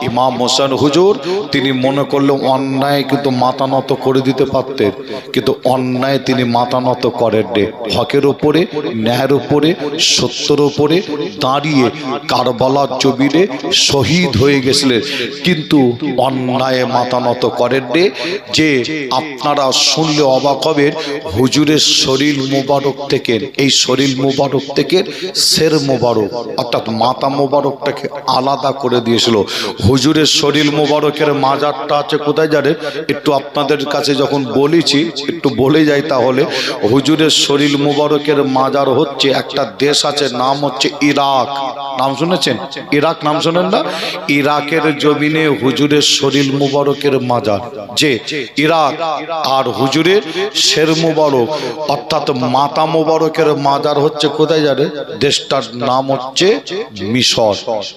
ইমাম হোসেন হুজুর, তিনি মনে করলে অন্যায় কিন্তু মাথা নত করে দিতে পারতেন। কিন্তু অন্যায় তিনি মাথা নত করেন হকের ওপরে ন্যায়ের ওপরে সত্যের ওপরে দাঁড়িয়ে কারবালার জমিনে শহীদ হয়ে গেছিলেন। কিন্তু অন্যায় মাথা নত করেন যে আপনারা শুনলে অবাক হবেন, হুজুরের শরীর মোবারক থেকে, এই শরীর মোবারক থেকে শের মোবারক, অর্থাৎ মাথা মোবারকটাকে আলাদা করে দিয়েছিল। হুজুরের শরীর মোবারকের মাজারটা আছে, কোথায় জানেন একটু আপনাদের কাছে যখন বলেছি, একটু বলে যাই তাহলে। হুজুরের শরীর মোবারকের মাজার হচ্ছে একটা দেশ আছে, নাম হচ্ছে ইরাক। নাম শুনেছেন? ইরাক নাম শোনেন না? ইরাকের জমিনে হুজুরের শরীর মোবারকের মাজার। যে ইরাক আর হুজুরের শের মোবারক, অর্থাৎ মাতা মোবারকের মাজার হচ্ছে কোথায় জানে দেশটার নাম হচ্ছে মিশর।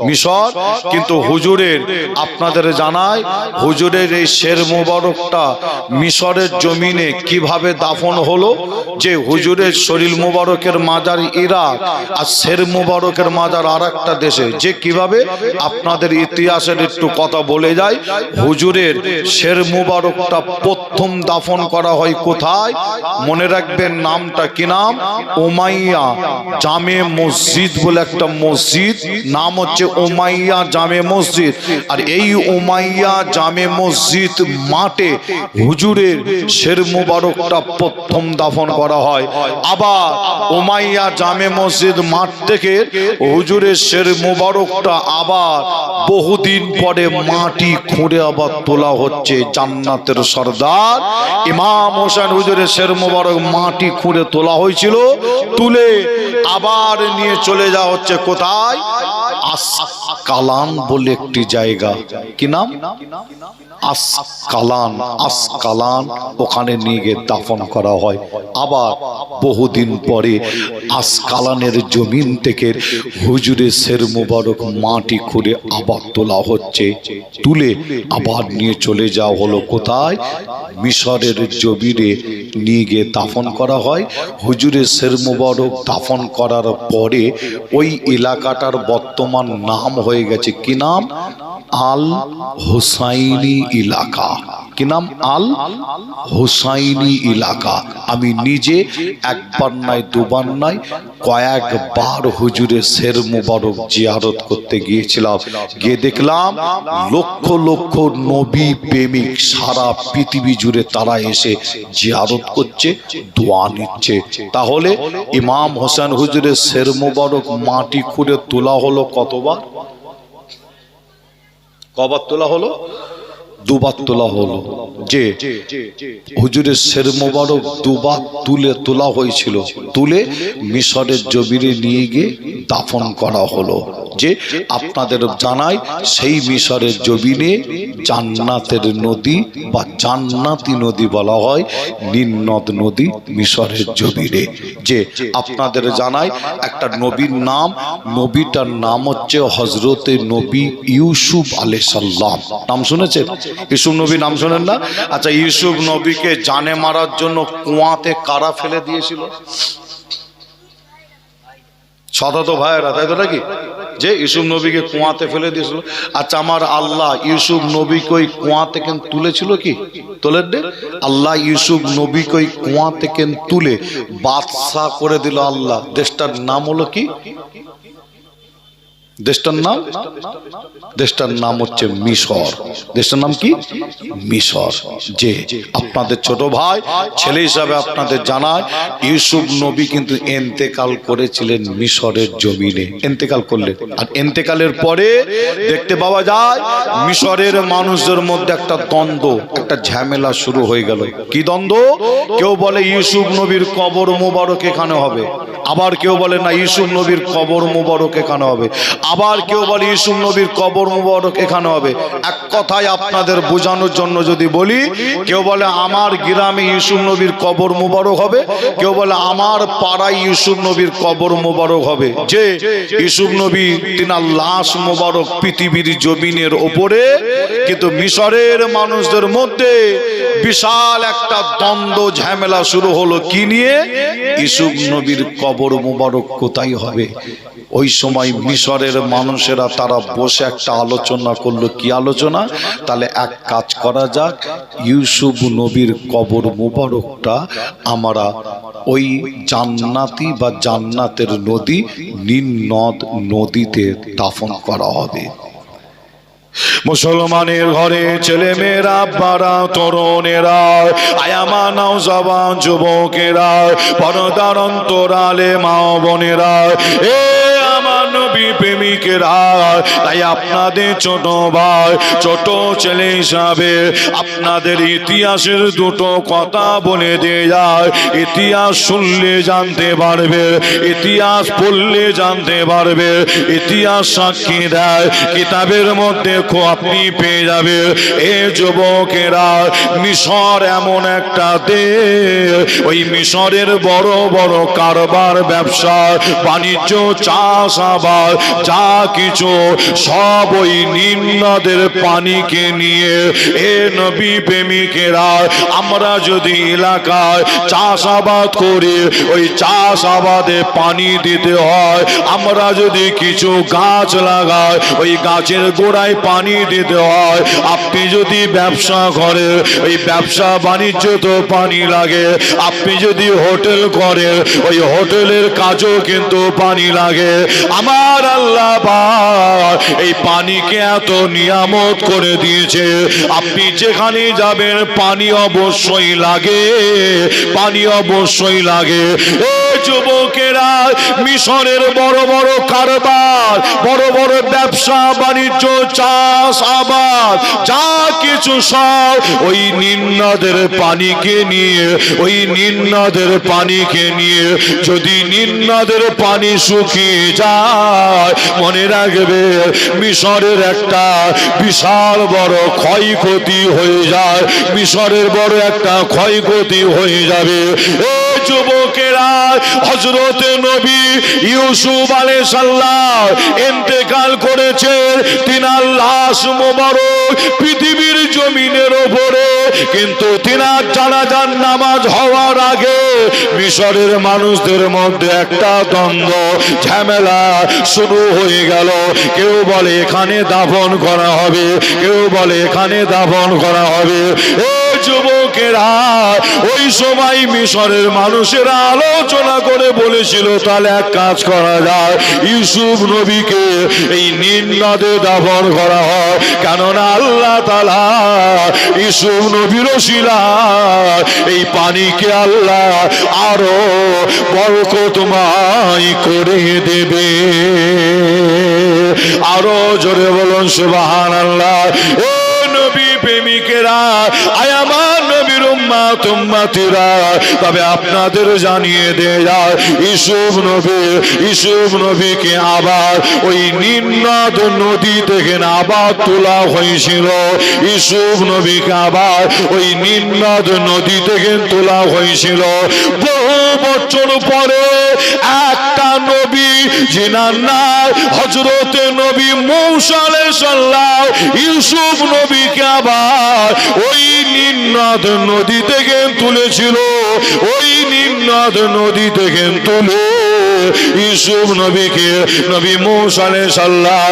মিশর, কিন্তু হুজুরের আপনাদের জানায় হুজুরের এই শের মোবারকটা মিশরের জমিনে কীভাবে দাফন হলো, যে হুজুরের শরীর মোবারকের মাজার ইরাক আর শের মোবারকের মাজার আর একটা দেশে, যে কীভাবে, আপনাদের ইতিহাসের একটু কথা বলে যায় হুজুরের শের মোবারকটা প্রথম দাফন করা হয় কোথায়? মনে রাখবেন নামটা কি নাম? ওমাইয়া জামে মসজিদ বলে একটা মসজিদ, নাম হচ্ছে ওমাইয়া জামে মসজিদ। আর এই উমাইয়া জামে মসজিদ মাঠে হুজুরের শের মুবারকটা প্রথম দাফন করা হয়। আবার উমাইয়া জামে মসজিদ মাঠ থেকে হুজুরের শের মুবারকটা আবার বহুদিন পরে মাটি খুঁড়ে আবার তোলা হচ্ছে জান্নাতের সর্দার। ইমাম হোসেন হুজুরের শের মুবারক মাটি খুঁড়ে তোলা হয়েছিল, তুলে আবার নিয়ে চলে যাওয়া হচ্ছে কোথায়? আসকালান বলে একটি জায়গা। কি নাম? আস কালান আস কালান ওখানে নিয়ে গিয়ে দাফন করা হয়। আবার বহুদিন পরে আস কালানের জমিন থেকে হুজুরে শের মুবারক মাটি খুঁড়ে আবার তোলা হচ্ছে। তুলে আবার নিয়ে চলে যাওয়া হলো কোথায়? মিশরের জমিনে নিয়ে গিয়ে দাফন করা হয়। হুজুরের শের মুবারক দাফন করার পরে ওই এলাকাটার বর্তমান নাম হয়ে গেছে কি নাম? আল হোসাইনি এলাকা কি নাম? আল হোসাইনি এলাকা আমি নিজে একবার নাই, দুবার নাই, কয়েকবার হুজুরে শের মুবারক জিয়ারত করতে গিয়েছিলাম। গিয়ে দেখলাম লক্ষ লক্ষ নবী প্রেমিক সারা পৃথিবী জুড়ে তারা এসে জিয়ারত করছে, দোয়া নিচ্ছে। তাহলে ইমাম হোসেন হুজুরের শের মুবারক মাটি খুঁড়ে তোলা হলো কতবার? কবার তোলা হলো? দুবার তোলা হলো। যে হুজুরের শের মোবারক দুবার তুলে তোলা হয়েছিল। তুলে মিশরের জবিরে নিয়ে গিয়ে দাফন করা হলো। যে আপনাদের জানাই সেই মিশরের জমিনে জান্নাতের নদী বা জান্নাতি নদী বলা হয় নিন্নদ নদী মিশরের জমিনে। যে আপনাদের জানাই একটা নবীর নাম, নবীটার নাম হচ্ছে হজরতে নবী ইউসুফ আলে সাল্লাম নাম শুনেছেন? ইউসুফ নবী নাম শোনেন না? আচ্ছা ইউসুফ নবীকে জানে মারার জন্য কুয়াতে কারা ফেলে দিয়েছিল? শত ভাইয়েরা, তাই তো নাকি? যে ইউসুফ নবীকে কুয়াতে ফেলে দিয়েছিল। আচ্ছা আমার আল্লাহ ইউসুফ নবীকে ওই কুয়া থেকে তুলেছিল কি? তোলে আল্লাহ ইউসুফ নবীকে ওই কুয়া থেকে তুলে? বাদশাহ করে দিল আল্লাহ। দেশটার নাম হলো কি? দেশটার নাম? দেশটার নাম হচ্ছে মিশর। দেশটার নাম কি? মিশর। যে আপনাদের ছোট ভাই, ছেলে হিসাবে আপনাদের জানায়, ইউসুফ নবী কিন্তু এন্তেকাল করেছিলেন মিশরের জমিনে। এন্তেকাল করলেন। আর এন্তেকালের পরে দেখতে পাওয়া যায়, মিশরের মানুষদের মধ্যে একটা দ্বন্দ্ব, একটা ঝামেলা শুরু হয়ে গেল। কি দ্বন্দ্ব? কেউ বলে ইউসুফ নবীর কবর মোবারক এখানে হবে। আবার কেউ বলে না, ইউসুফ নবীর কবর মোবারক এখানে হবে। আবার কেউ বলে ইউসুফ নবীর কবর মুবারক এখানে হবে। এক কথায় আপনাদের বোঝানোর জন্য যদি বলি, কেউ বলে, আমার গ্রামে ইউসুফ নবীর কবর মুবারক হবে। কেউ বলে, আমার পাড়ায় ইউসুফ নবীর কবর মুবারক হবে। যে ইউসুফ নবী তিনার লাশ মুবারক পৃথিবীর জমিনের ওপরে, কিন্তু মিশরের মানুষদের মধ্যে বিশাল একটা দ্বন্দ্ব, ঝামেলা শুরু হলো। কি নিয়ে? ইসুফ নবীর কবর মুবারক কোথায় হবে? ওই সময় মিশরের মানুষেরা তারা বসে একটা আলোচনা করল। কি আলোচনা? তাহলে এক কাজ করা যাক, ইউসুফ নবীর কবর মুবারকটা আমরা ওই জান্নাতি বা জান্নাতের নদী নীল নদ নদীতে দাফন করা হবে। মুসলমানের ঘরে ছেলে মেয়েরা বাড়া তরুণেরা, আয়ামা নওজবান যুবকেরা, পরদার অন্তরালে মা বোনেরা, এ নবী প্রেমিকেরা তাই আপনাদের ছোট ভাই, ছোট ছেলে হিসাবে আপনাদের ইতিহাসের দুটো কথা বলে দিয়ে যায়। ইতিহাস শুনলে জানতে পারবে, ইতিহাস পড়লে জানতে পারবে, ইতিহাস সাক্ষী দেয়, কিতাবের মধ্যে আপনি পেয়ে যাবে। এ যুবকেরা, মিশর এমন একটা দেশ, ওই মিশরের বড় বড় কারবার, ব্যবসা, বাণিজ্য চাষ আবাদ যা কিছু সব ওই নিম্নদের পানিকে নিয়ে এ নবী প্রেমিকেরা, আমরা যদি এলাকায় চাষাবাদ করি, ওই চাষ আবাদে পানি দিতে হয়, আমরা যদি কিছু গাছ লাগাই, ওই গাছের গোড়ায় পানি দিতে হয়, আপনি যদি ব্যবসা করেন ওই ব্যবসা বাণিজ্য তো পানি লাগে, আপনি যদি হোটেল করেন ওই হোটেলের কাজও কিন্তু পানি লাগে। আমার আল্লাহ পাক, এই পানিকে এত নিয়ামত করে দিয়েছে। আপনি যেখানে যাবেন, পানি অবশ্যই লাগে, পানি অবশ্যই লাগে। যুবকেরা, মিশরের বড় বড় কারবার, বড় বড় ব্যবসা, বাণিজ্য, চাষ, আবাদ, যা কিছু সব ওই নিম্নদের পানিকে নিয়ে, ওই নিম্নদের পানিকে নিয়ে, যদি নিম্নদের পানি শুকিয়ে যায়, মনে রাখবে মিশরের একটা বিশাল বড় ক্ষয়ক্ষতি হয়ে যায়, মিশরের বড় একটা ক্ষয়ক্ষতি হয়ে যাবে। যুবকেরা হজরতে নবী ইউসুফ আলে সাল্লাহ করেছেন তিনার লাশ মোবারক পৃথিবীর জমিনের ওপরে। কিন্তু তিনার নামাজ হওয়ার আগে মিশরের মানুষদের মধ্যে একটা দ্বন্দ্ব, ঝামেলা শুরু হয়ে গেল। কেউ বলে এখানে দাফন করা হবে, কেউ বলে এখানে দাফন করা হবে। এ যুবকেরা, ওই সময় মিশরের মানুষেরা আলোচনা করে বলেছিল, তাহলে এক কাজ করা যায়, ইউসুফ নবীকে এই নীল নদে দাফন করা হয়। কেননা আল্লাহ তালা ইউসুফ নবীর শিলা, এই পানিকে আল্লাহ আরও বরকতময় করে দেবে। আরও জোরে বলুন সুবাহান আল্লাহ প্রেমিকেরা আয় আমার নবীর উম্মাত, উম্মাতিরা। তবে আপনাদের জানিয়ে দেয়, ইসুফ নবী, ইসুফ নবীকে আবার ওই নিম্নদ নদী থেকে আবার তোলা হয়েছিল। ইসুফ নবীকে আবার ওই নিম্নদ নদী থেকে তোলা হয়েছিল। বহু বছর পরে একটা নবী, যিনার নাম হজরতে নবী মৌসালে সাল্লাহ ইউসুফ নবীকে আবার ওই নিন্নাদ নদী থেকে তুলেছিল। ওই নিন্নাদ নদী থেকে তুলে ইউসুফ নবীকে, নবী মৌসালে সাল্লাহ